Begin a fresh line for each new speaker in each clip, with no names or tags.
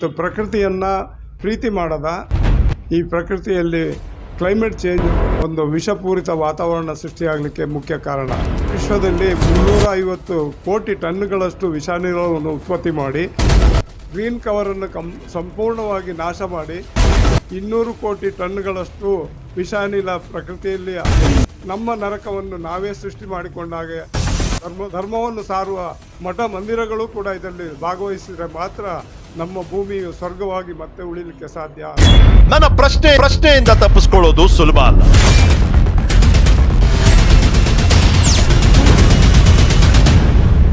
ಪ್ರಕೃತಿಯನ್ನು ಪ್ರೀತಿ ಮಾಡದ. ಈ ಪ್ರಕೃತಿಯಲ್ಲಿ ಕ್ಲೈಮೇಟ್ ಚೇಂಜ್ ಒಂದು ವಿಷಪೂರಿತ ವಾತಾವರಣ ಸೃಷ್ಟಿಯಾಗಲಿಕ್ಕೆ ಮುಖ್ಯ ಕಾರಣ. ವಿಶ್ವದಲ್ಲಿ ಮುನ್ನೂರ ಐವತ್ತು ಕೋಟಿ ಟನ್ಗಳಷ್ಟು ವಿಷಾನಿಲವನ್ನು ಉತ್ಪತ್ತಿ ಮಾಡಿ, ಗ್ರೀನ್ ಕವರನ್ನು ಕಂ, ಸಂಪೂರ್ಣವಾಗಿ ನಾಶ ಮಾಡಿ, ಇನ್ನೂರು ಕೋಟಿ ಟನ್ಗಳಷ್ಟು ವಿಷಾನಿಲ ಪ್ರಕೃತಿಯಲ್ಲಿ ನಮ್ಮ ನರಕವನ್ನು ನಾವೇ ಸೃಷ್ಟಿ ಮಾಡಿಕೊಂಡಾಗೆ ಧರ್ಮ, ಧರ್ಮವನ್ನು ಸಾರುವ ಮಠ ಮಂದಿರಗಳು ಕೂಡ ಇದರಲ್ಲಿ ಭಾಗವಹಿಸಿದರೆ ಮಾತ್ರ ನಮ್ಮ ಭೂಮಿಯು ಸ್ವರ್ಗವಾಗಿ ಮತ್ತೆ ಉಳಿಲಿಕ್ಕೆ ಸಾಧ್ಯ
ನನ್ನ ಪ್ರಶ್ನೆ ಪ್ರಶ್ನೆಯಿಂದ ತಪ್ಪಿಸ್ಕೊಳ್ಳೋದು ಸುಲಭ ಅಲ್ಲ.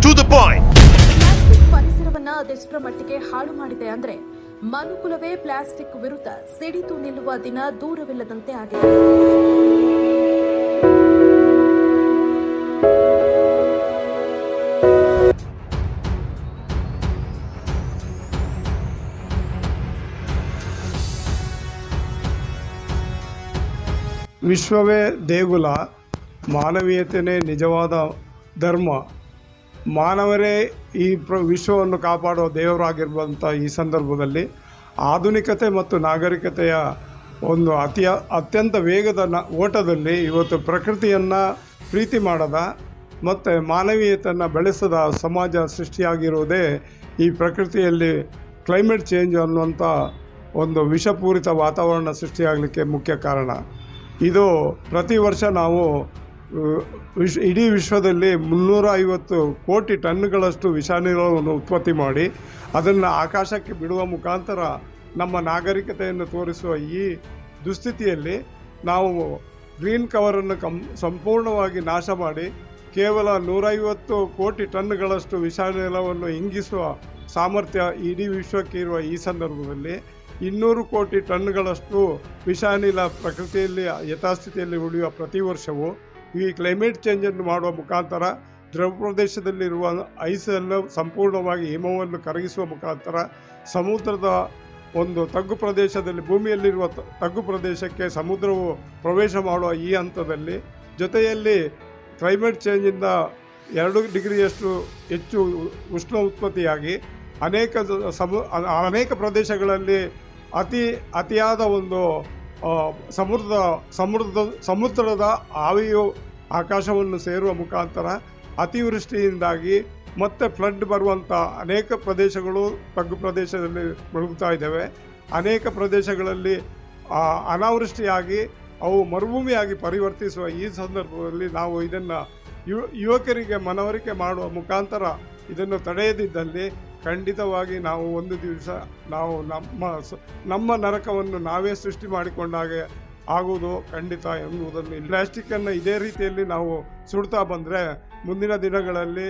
ಟು ದ ಪಾಯಿಂಟ್
ಪ್ಲಾಸ್ಟಿಕ್ ಪರಿಸರವನ್ನ ಅದೆಷ್ಟರ ಮಟ್ಟಿಗೆ ಹಾಳು ಮಾಡಿದೆ ಅಂದ್ರೆ ಮನುಕುಲವೇ ಪ್ಲಾಸ್ಟಿಕ್ ವಿರುದ್ಧ ಸಿಡಿತು ನಿಲ್ಲುವ ದಿನ ದೂರವಿಲ್ಲದಂತೆ ಆಗಿದೆ.
ವಿಶ್ವವೇ ದೇಗುಲ ಮಾನವೀಯತೆಯೇ ನಿಜವಾದ ಧರ್ಮ. ಮಾನವರೇ ಈ ಪ್ರ, ವಿಶ್ವವನ್ನು ಕಾಪಾಡುವ ದೇವರಾಗಿರುವಂಥ ಈ ಸಂದರ್ಭದಲ್ಲಿ ಆಧುನಿಕತೆ ಮತ್ತು ನಾಗರಿಕತೆಯ ಒಂದು ಅತಿಯ, ಅತ್ಯಂತ ವೇಗದ ನ, ಓಟದಲ್ಲಿ ಇವತ್ತು ಪ್ರಕೃತಿಯನ್ನು ಪ್ರೀತಿ ಮಾಡದ ಮತ್ತು ಮಾನವೀಯತೆಯನ್ನು ಬೆಳೆಸದ ಸಮಾಜ ಸೃಷ್ಟಿಯಾಗಿರುವುದೇ ಈ ಪ್ರಕೃತಿಯಲ್ಲಿ ಕ್ಲೈಮೇಟ್ ಚೇಂಜ್ ಅನ್ನುವಂಥ ಒಂದು ವಿಷಪೂರಿತ ವಾತಾವರಣ ಸೃಷ್ಟಿಯಾಗಲಿಕ್ಕೆ ಮುಖ್ಯ ಕಾರಣ. ಇದು ಪ್ರತಿ ವರ್ಷ ನಾವು ವಿಶ್, ಇಡೀ ವಿಶ್ವದಲ್ಲಿ ಮುನ್ನೂರ ಐವತ್ತು ಕೋಟಿ ಟನ್ಗಳಷ್ಟು ವಿಷಾನಿಲವನ್ನು ಉತ್ಪತ್ತಿ ಮಾಡಿ, ಅದನ್ನು ಆಕಾಶಕ್ಕೆ ಬಿಡುವ ಮುಖಾಂತರ ನಮ್ಮ ನಾಗರಿಕತೆಯನ್ನು ತೋರಿಸುವ ಈ ದುಸ್ಥಿತಿಯಲ್ಲಿ ನಾವು ಗ್ರೀನ್ ಕವರನ್ನು ಕಂ, ಸಂಪೂರ್ಣವಾಗಿ ನಾಶ ಮಾಡಿ, ಕೇವಲ ನೂರೈವತ್ತು ಕೋಟಿ ಟನ್ಗಳಷ್ಟು ವಿಷಾನಿಲವನ್ನು ಇಂಗಿಸುವ ಸಾಮರ್ಥ್ಯ ಇಡೀ ವಿಶ್ವಕ್ಕೆ ಇರುವ ಈ ಸಂದರ್ಭದಲ್ಲಿ ಇನ್ನೂರು ಕೋಟಿ ಟನ್ಗಳಷ್ಟು ವಿಷಾನಿಲ ಪ್ರಕೃತಿಯಲ್ಲಿ, ಯಥಾಸ್ಥಿತಿಯಲ್ಲಿ ಉಳಿಯುವ ಪ್ರತಿ ವರ್ಷವೂ ಈ ಕ್ಲೈಮೇಟ್ ಚೇಂಜನ್ನು ಮಾಡುವ ಮುಖಾಂತರ ದ್ರವ ಪ್ರದೇಶದಲ್ಲಿರುವ ಐಸನ್ನು ಸಂಪೂರ್ಣವಾಗಿ ಹಿಮವನ್ನು ಕರಗಿಸುವ ಮುಖಾಂತರ ಸಮುದ್ರದ ಒಂದು ತಗ್ಗು ಪ್ರದೇಶದಲ್ಲಿ, ಭೂಮಿಯಲ್ಲಿರುವ ತಗ್ಗು ಪ್ರದೇಶಕ್ಕೆ ಸಮುದ್ರವು ಪ್ರವೇಶ ಮಾಡುವ ಈ ಹಂತದಲ್ಲಿ ಜೊತೆಯಲ್ಲಿ ಕ್ಲೈಮೇಟ್ ಚೇಂಜಿಂದ ಎರಡು ಡಿಗ್ರಿಯಷ್ಟು ಹೆಚ್ಚು ಉಷ್ಣ ಉತ್ಪತ್ತಿಯಾಗಿ ಅನೇಕ ಸಮು ಅನೇಕ ಪ್ರದೇಶಗಳಲ್ಲಿ ಅತಿ ಅತಿಯಾದ ಒಂದು ಸಮುದ್ರದ ಸಮುದ್ರದ ಸಮುದ್ರದ ಆವಿಯು ಆಕಾಶವನ್ನು ಸೇರುವ ಮುಖಾಂತರ ಅತಿವೃಷ್ಟಿಯಿಂದಾಗಿ ಮತ್ತೆ ಫ್ಲಡ್ ಬರುವಂಥ ಅನೇಕ ಪ್ರದೇಶಗಳು ತಗ್ಗು ಪ್ರದೇಶದಲ್ಲಿ ಮುಳುಗ್ತಾ ಇದ್ದಾವೆ. ಅನೇಕ ಪ್ರದೇಶಗಳಲ್ಲಿ ಅನಾವೃಷ್ಟಿಯಾಗಿ ಅವು ಮರುಭೂಮಿಯಾಗಿ ಪರಿವರ್ತಿಸುವ ಈ ಸಂದರ್ಭದಲ್ಲಿ ನಾವು ಇದನ್ನು ಯುವ, ಯುವಕರಿಗೆ ಮನವರಿಕೆ ಮಾಡುವ ಮುಖಾಂತರ ಇದನ್ನು ತಡೆಯದಿದ್ದಲ್ಲಿ ಖಂಡಿತವಾಗಿ ನಾವು ಒಂದು ದಿವಸ ನಾವು ನಮ್ಮ ನಮ್ಮ ನರಕವನ್ನು ನಾವೇ ಸೃಷ್ಟಿ ಮಾಡಿಕೊಂಡಾಗೆ ಆಗುವುದು ಖಂಡಿತ ಎಂಬುದನ್ನು ಪ್ಲಾಸ್ಟಿಕ್ಕನ್ನು ಇದೇ ರೀತಿಯಲ್ಲಿ ನಾವು ಸುಡ್ತಾ ಬಂದರೆ ಮುಂದಿನ ದಿನಗಳಲ್ಲಿ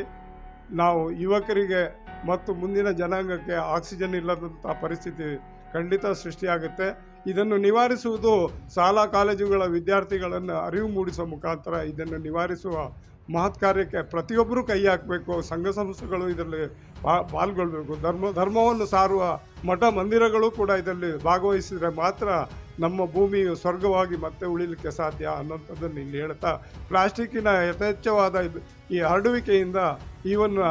ನಾವು ಯುವಕರಿಗೆ ಮತ್ತು ಮುಂದಿನ ಜನಾಂಗಕ್ಕೆ ಆಕ್ಸಿಜನ್ ಇಲ್ಲದಂಥ ಪರಿಸ್ಥಿತಿ ಖಂಡಿತ ಸೃಷ್ಟಿಯಾಗುತ್ತೆ. ಇದನ್ನು ನಿವಾರಿಸುವುದು ಶಾಲಾ ಕಾಲೇಜುಗಳ ವಿದ್ಯಾರ್ಥಿಗಳನ್ನು ಅರಿವು ಮೂಡಿಸುವ ಮುಖಾಂತರ ಇದನ್ನು ನಿವಾರಿಸುವ ಮಹತ್ ಕಾರ್ಯಕ್ಕೆ ಪ್ರತಿಯೊಬ್ಬರೂ ಕೈ ಹಾಕಬೇಕು, ಸಂಘ ಸಂಸ್ಥೆಗಳು ಇದರಲ್ಲಿ ಪಾಲ್ಗೊಳ್ಬೇಕು. ಧರ್ಮ, ಧರ್ಮವನ್ನು ಸಾರುವ ಮಠ ಮಂದಿರಗಳು ಕೂಡ ಇದರಲ್ಲಿ ಭಾಗವಹಿಸಿದರೆ ಮಾತ್ರ ನಮ್ಮ ಭೂಮಿಯು ಸ್ವರ್ಗವಾಗಿ ಮತ್ತೆ ಉಳಿಲಿಕ್ಕೆ ಸಾಧ್ಯ ಅನ್ನೋಂಥದ್ದನ್ನು ಇಲ್ಲಿ ಹೇಳ್ತಾ, ಪ್ಲಾಸ್ಟಿಕ್ಕಿನ ಯಥೇಚ್ಛವಾದ ಈ ಹರಡುವಿಕೆಯಿಂದ ಈವನ್ನ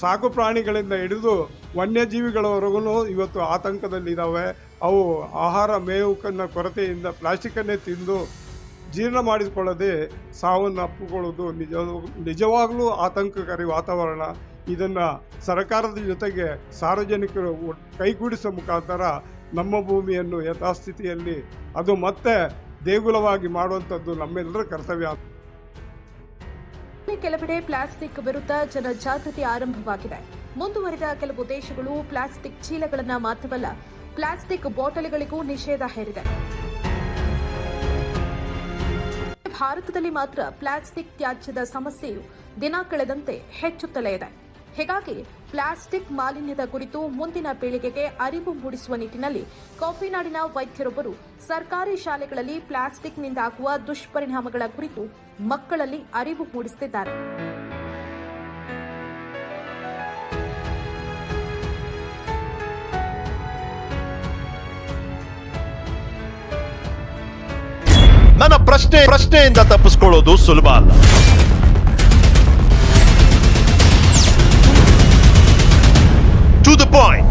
ಸಾಕು ಪ್ರಾಣಿಗಳಿಂದ ಹಿಡಿದು ವನ್ಯಜೀವಿಗಳವರೆಗೂ ಇವತ್ತು ಆತಂಕದಲ್ಲಿದ್ದಾವೆ. ಅವು ಆಹಾರ ಮೇವುಕನ್ನ ಕೊರತೆಯಿಂದ ಪ್ಲಾಸ್ಟಿಕನ್ನೇ ತಿಂದು ಜೀರ್ಣ ಮಾಡಿಕೊಳ್ಳದೆ ಸಾವನ್ನು ಅಪ್ಪಿಕೊಳ್ಳೋದು ನಿಜ, ನಿಜವಾಗಲೂ ಆತಂಕಕಾರಿ ವಾತಾವರಣ. ಇದನ್ನು ಸರ್ಕಾರದ ಜೊತೆಗೆ ಸಾರ್ವಜನಿಕರು ಕೈಗೂಡಿಸೋ ಕೈಗೂಡಿಸುವ ಮುಖಾಂತರ ನಮ್ಮ ಭೂಮಿಯನ್ನು ಯಥಾಸ್ಥಿತಿಯಲ್ಲಿ ಅದು ಮತ್ತೆ ದೇಗುಲವಾಗಿ ಮಾಡುವಂಥದ್ದು ನಮ್ಮೆಲ್ಲರ ಕರ್ತವ್ಯ.
ಕೆಲವೆಡೆ ಪ್ಲಾಸ್ಟಿಕ್ ವಿರುದ್ಧ ಜನಜಾಗೃತಿ ಆರಂಭವಾಗಿದೆ. ಮುಂದುವರಿದ ಕೆಲವು ದೇಶಗಳು ಪ್ಲಾಸ್ಟಿಕ್ ಚೀಲಗಳನ್ನು ಮಾತ್ರವಲ್ಲ, ಪ್ಲಾಸ್ಟಿಕ್ ಬಾಟಲಿಗಳಿಗೂ ನಿಷೇಧ ಹೇರಿದೆ. ಭಾರತದಲ್ಲಿ ಮಾತ್ರ ಪ್ಲಾಸ್ಟಿಕ್ ತ್ಯಾಜ್ಯದ ಸಮಸ್ಯೆಯು ದಿನ ಕಳೆದಂತೆ ಹೆಚ್ಚುತ್ತಲೇ ಇದೆ. ಹೀಗಾಗಿ ಪ್ಲಾಸ್ಟಿಕ್ ಮಾಲಿನ್ಯದ ಕುರಿತು ಮುಂದಿನ ಪೀಳಿಗೆಗೆ ಅರಿವು ಮೂಡಿಸುವ ನಿಟ್ಟಿನಲ್ಲಿ ಕಾಫಿನಾಡಿನ ವೈದ್ಯರೊಬ್ಬರು ಸರ್ಕಾರಿ ಶಾಲೆಗಳಲ್ಲಿ ಪ್ಲಾಸ್ಟಿಕ್ನಿಂದಾಗುವ ದುಷ್ಪರಿಣಾಮಗಳ ಕುರಿತು ಮಕ್ಕಳಲ್ಲಿ ಅರಿವು ಮೂಡಿಸುತ್ತಿದ್ದಾರೆ.
ನನ್ನ ಪ್ರಶ್ನೆ ಪ್ರಶ್ನೆಯಿಂದ ತಪ್ಪಿಸ್ಕೊಳ್ಳೋದು ಸುಲಭ ಅಲ್ಲ. To the point